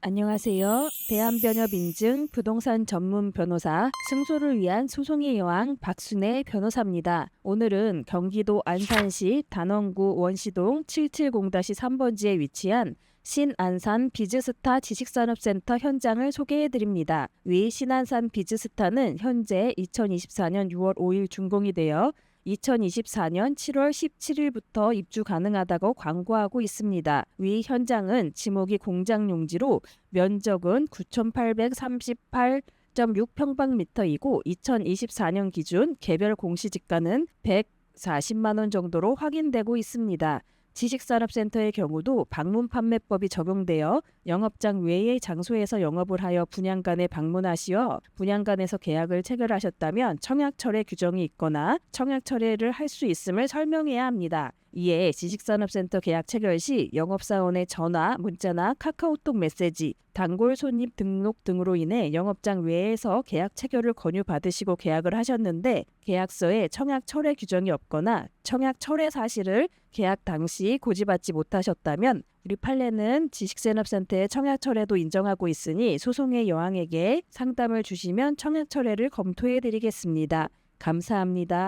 안녕하세요. 대한변협인증 부동산 전문 변호사 승소를 위한 소송의 여왕 박순애 변호사입니다. 오늘은 경기도 안산시 단원구 원시동 770-3번지에 위치한 신안산 비즈스타 지식산업센터 현장을 소개해 드립니다. 위 신안산 비즈스타는 현재 2024년 6월 5일 준공이 되어 2024년 7월 17일부터 입주 가능하다고 광고하고 있습니다. 위 현장은 지목이 공장 용지로 면적은 9,838.6평방미터이고 2024년 기준 개별 공시지가는 140만 원 정도로 확인되고 있습니다. 지식산업센터의 경우도 방문 판매법이 적용되어 영업장 외의 장소에서 영업을 하여 분양간에 방문하시어 분양간에서 계약을 체결하셨다면 청약철회 규정이 있거나 청약철회를 할 수 있음을 설명해야 합니다. 이에 지식산업센터 계약 체결 시 영업사원의 전화, 문자나 카카오톡 메시지, 단골 손님 등록 등으로 인해 영업장 외에서 계약 체결을 권유받으시고 계약을 하셨는데 계약서에 청약 철회 규정이 없거나 청약 철회 사실을 계약 당시 고지받지 못하셨다면 우리 판례는 지식산업센터의 청약 철회도 인정하고 있으니 소송의 여왕에게 상담을 주시면 청약 철회를 검토해 드리겠습니다. 감사합니다.